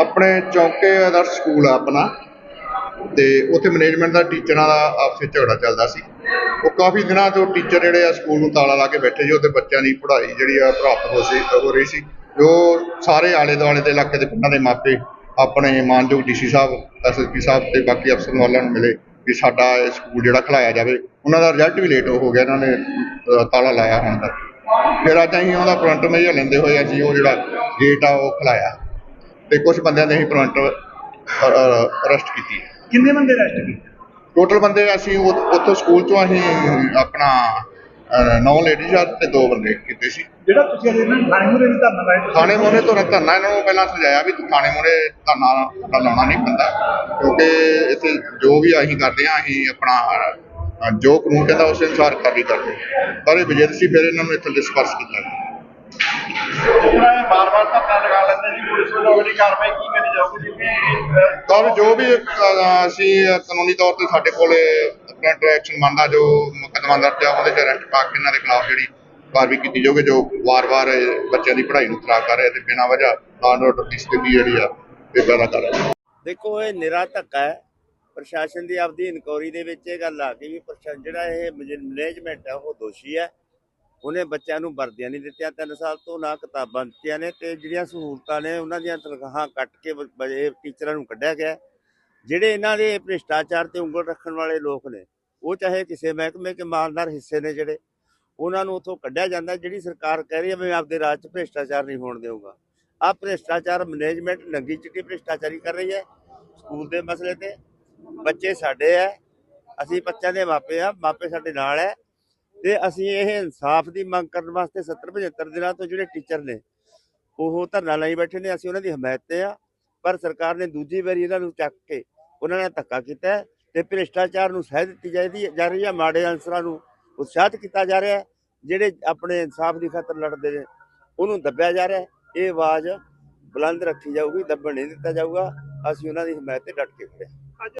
ਆਪਣੇ ਚੌਕੇ ਆਦਰਸ਼ ਸਕੂਲ ਆ ਆਪਣਾ ਤੇ ਉੱਥੇ ਮੈਨੇਜਮੈਂਟ ਦਾ ਟੀਚਰਾਂ ਦਾ ਆਪਸ ਝਗੜਾ ਚੱਲਦਾ ਸੀ। ਉਹ ਕਾਫੀ ਦਿਨਾਂ ਤੋਂ ਟੀਚਰ ਜਿਹੜੇ ਆ ਸਕੂਲ ਨੂੰ ਤਾਲਾ ਲਾ ਕੇ ਬੈਠੇ ਸੀ, ਉਹਦੇ ਬੱਚਿਆਂ ਦੀ ਪੜ੍ਹਾਈ ਜਿਹੜੀ ਆ ਪ੍ਰਾਪਤ ਹੋ ਸੀ, ਹੋ ਰਹੀ ਸੀ। ਜੋ ਸਾਰੇ ਆਲੇ ਦੁਆਲੇ ਦੇ ਇਲਾਕੇ ਦੇ ਪਿੰਡਾਂ ਦੇ ਮਾਪੇ, ਆਪਣੇ ਮਾਨਯੋਗ ਡੀਸੀ ਸਾਹਿਬ ਐਸਐਸਪੀ ਸਾਹਿਬ ਤੇ ਬਾਕੀ ਅਫਸਰ ਵਾਲਿਆਂ ਨੂੰ ਮਿਲੇ ਵੀ ਸਾਡਾ ਇਹ ਸਕੂਲ ਜਿਹੜਾ ਖਲਾਇਆ ਜਾਵੇ। ਉਹਨਾਂ ਦਾ ਰਿਜ਼ਲਟ ਵੀ ਲੇਟ ਹੋ ਗਿਆ, ਇਹਨਾਂ ਨੇ ਤਾਲਾ ਲਾਇਆ ਹੁਣ ਤੱਕ ਫਿਰ ਅੱਜ ਅਸੀਂ ਉਹਦਾ ਫਰੰਟ ਮੇਜਰ ਲੈਂਦੇ ਹੋਏ ਅਸੀਂ ਉਹ ਜਿਹੜਾ ਗੇਟ ਆ, ਉਹ ਖਲਾਇਆ। ਤੇ ਕੁਝ ਬੰਦਿਆਂ ਦੇ ਅਸੀਂ ਪ੍ਰੰਟ ਅਰੈਸਟ ਕੀਤੀ। ਕਿੰਨੇ ਬੰਦੇ ਅਰੈਸਟ ਕੀਤੇ? ਟੋਟਲ ਬੰਦੇ ਅਸੀਂ ਉਹ- ਉੱਥੋਂ ਸਕੂਲ ਚੋਂ ਅਸੀਂ ਆਪਣਾ ਨੌ ਲੇਡੀਜ਼ ਆ ਤੇ ਦੋ ਬੰਦੇ ਕੀਤੇ ਸੀ। ਜਿਹੜਾ ਤੁਸੀਂ ਅਜੇ ਇਹਨਾਂ ਥਾਣੇ ਮੁਰੇ ਵੀ ਧਰਨਾ ਲਾਇਆ ਤੁਸੀਂ। ਥਾਣੇ ਮੋਹਰੇ ਤੋਂ ਧਰਨਾ ਇਹਨਾਂ ਨੂੰ ਪਹਿਲਾਂ ਸਮਝਾਇਆ ਵੀ ਤੂੰ ਥਾਣੇ ਮੋਹਰੇ ਧਰਨਾ ਤੁਹਾਡਾ ਲਾਉਣਾ ਨਹੀਂ ਪੈਂਦਾ। ਕਿਉਂਕਿ ਇੱਥੇ ਜੋ ਵੀ ਅਸੀਂ ਕਰਦੇ ਆ ਅਸੀਂ ਆਪਣਾ ਅ, ਜੋ ਕਾਨੂੰਨ ਕਹਿੰਦਾ ਉਸ ਅਨੁਸਾਰ ਕਾਰਵਾਈ ਕਰਦੇ ਹਾਂ। ਪਰ ਇਹ ਵਿਜੇਤ ਸੀ ਫਿਰ ਇਹਨਾਂ ਨੂੰ ਇੱਥੇ ਡਿਸਪਰਸ ਕੀਤਾ। ਜਿਹੜਾ ਇਹ ਬਾਰ-ਬਾਰ ਧਰਨਾ ਲਗਾ ਲੈਂਦੇ ਜੀ ਪੁਲਿਸ ਵੱਲੋਂ ਅਗਲੀ ਕਾਰਵਾਈ ਕੀ ਕਰੀ ਜਾਊਗੀ? ਜੀ ਤਾਂ ਜੋ ਵੀ ਅ, ਅਸੀਂ ਕਾਨੂੰਨੀ ਤੌਰ ਤੇ ਸਾਡੇ ਕੋਲੇ ਕਰੰਟ ਐਕਸ਼ਨ ਬਣਦਾ ਜੋ ਮੁਕੱਦਮਾ ਦਰਜ ਆ ਉਹਦੇ ਚ ਅਰੈਸਟ ਪਾ ਕੇ ਇਹਨਾਂ ਦੇ ਖਿਲਾਫ ਜਿਹੜੀ ਕਾਰਵਾਈ ਕੀਤੀ ਜਾਊਗੀ ਜੋ ਵਾਰ-ਵਾਰ ਬੱਚਿਆਂ ਦੀ ਪੜ੍ਹਾਈ ਨੂੰ ਖਰਾਬ ਕਰ ਰਹੇ ਤੇ ਬਿਨਾਂ ਵਜ੍ਹਾ ਲਾਅ ਆਰਡਰ ਦੀ ਸਥਿਤੀ ਜਿਹੜੀ ਆ ਇਹ ਪੈਦਾ ਕਰ ਰਹੇ ਦੇਖੋ ਇਹ ਨਿਰਾ ਧੱਕਾ ਹੈ। ਪ੍ਰਸ਼ਾਸਨ ਦੀ ਆਪਦੀ ਇਨਕੁਆਰੀ ਦੇ ਵਿੱਚ ਇਹ ਗੱਲ ਆ ਗਈ ਵੀ ਪ੍ਰਸ਼ਾਸਨ ਜਿਹੜਾ ਇਹ ਮੈਨੇਜਮੈਂਟ ਹੈ ਉਹ ਦੋਸ਼ੀ ਹੈ। ਉਹਨੇ ਬੱਚਿਆਂ ਨੂੰ ਵਰਦੀਆਂ ਨਹੀਂ ਦਿੱਤੀਆਂ 3 ਸਾਲ ਤੋਂ ਨਾ ਕਿਤਾਬਾਂ ਦਿੱਤੀਆਂ ਨੇ ਤੇ ਜਿਹੜੀਆਂ ਸਹੂਲਤਾਂ ਨੇ ਉਹਨਾਂ ਦੀਆਂ ਤਨਖਾਹਾਂ ਕੱਟ ਕੇ ਇਹ ਟੀਚਰਾਂ ਨੂੰ ਕੱਢਿਆ ਗਿਆ। ਜਿਹੜੇ ਇਹਨਾਂ ਦੇ ਭ੍ਰਿਸ਼ਟਾਚਾਰ ਤੇ ਉਂਗਲ ਰੱਖਣ ਵਾਲੇ ਲੋਕ ਨੇ, ਉਹ ਚਾਹੇ ਕਿਸੇ ਮਹਿਕਮੇ ਕੇ ਮਾਲਦਾਰ ਹਿੱਸੇ ਨੇ ਜਿਹੜੇ, ਉਹਨਾਂ ਨੂੰ ਉੱਥੋਂ ਕੱਢਿਆ ਜਾਂਦਾ ਜਿਹੜੀ ਸਰਕਾਰ ਕਹਿ ਰਹੀ ਹੈ ਮੈਂ ਆਪਦੇ ਰਾਜ 'ਚ ਭ੍ਰਿਸ਼ਟਾਚਾਰ ਨਹੀਂ ਹੋਣ ਦੇਵਾਂਗਾ ਆ ਭ੍ਰਿਸ਼ਟਾਚਾਰ ਮੈਨੇਜਮੈਂਟ ਨੰਗੀ ਚਿੱਟੀ ਭ੍ਰਿਸ਼ਟਾਚਾਰੀ ਕਰ ਰਹੀ ਹੈ ਸਕੂਲ ਦੇ ਮਸਲੇ ਤੇ। ਬੱਚੇ ਸਾਡੇ ਐ ਅਸੀਂ ਬੱਚਿਆਂ ਦੇ ਮਾਪੇ ਆ ਮਾਪੇ ਸਾਡੇ ਨਾਲ ਐ ਤੇ ਅਸੀਂ ਇਹ ਇਨਸਾਫ ਦੀ ਮੰਗ ਕਰਨ ਵਾਸਤੇ 70 75 ਦਿਨਾਂ ਤੋਂ ਜਿਹੜੇ ਟੀਚਰ ਨੇ, ਉਹ ਧਰਨਾ ਲਈ ਬੈਠੇ ਨੇ, ਅਸੀਂ ਉਹਨਾਂ ਦੀ ਹਮਾਇਤ ਤੇ ਆ, ਪਰ ਸਰਕਾਰ ਨੇ ਦੂਜੀ ਵਾਰੀ ਇਹਨਾਂ ਨੂੰ ਚੱਕ ਕੇ ਉਹਨਾਂ ਨਾਲ ਧੱਕਾ ਕੀਤਾ ਹੈ ਤੇ ਭ੍ਰਿਸ਼ਟਾਚਾਰ ਨੂੰ ਸਹਿ ਦਿੱਤੀ ਜਾਂਦੀ ਜਾ ਰਹੀ ਹੈ, ਮਾੜੇ ਅਨਸਰਾਂ ਨੂੰ ਉਤਸ਼ਾਹਿਤ ਕੀਤਾ ਜਾ ਰਿਹਾ ਜਿਹੜੇ ਆਪਣੇ ਇਨਸਾਫ ਦੀ ਖਾਤਰ ਲੜਦੇ ਨੇ, ਉਹਨੂੰ ਦੱਬਿਆ ਜਾ ਰਿਹਾ ਇਹ ਆਵਾਜ਼ ਬੁਲੰਦ ਰੱਖੀ ਜਾਊਗੀ, ਦੱਬਣ ਨਹੀਂ ਦਿੱਤਾ ਜਾਊਗਾ, ਅਸੀਂ ਉਹਨਾਂ ਦੀ ਹਮਾਇਤ ਤੇ ਡਟ ਕੇ ਖੜੇ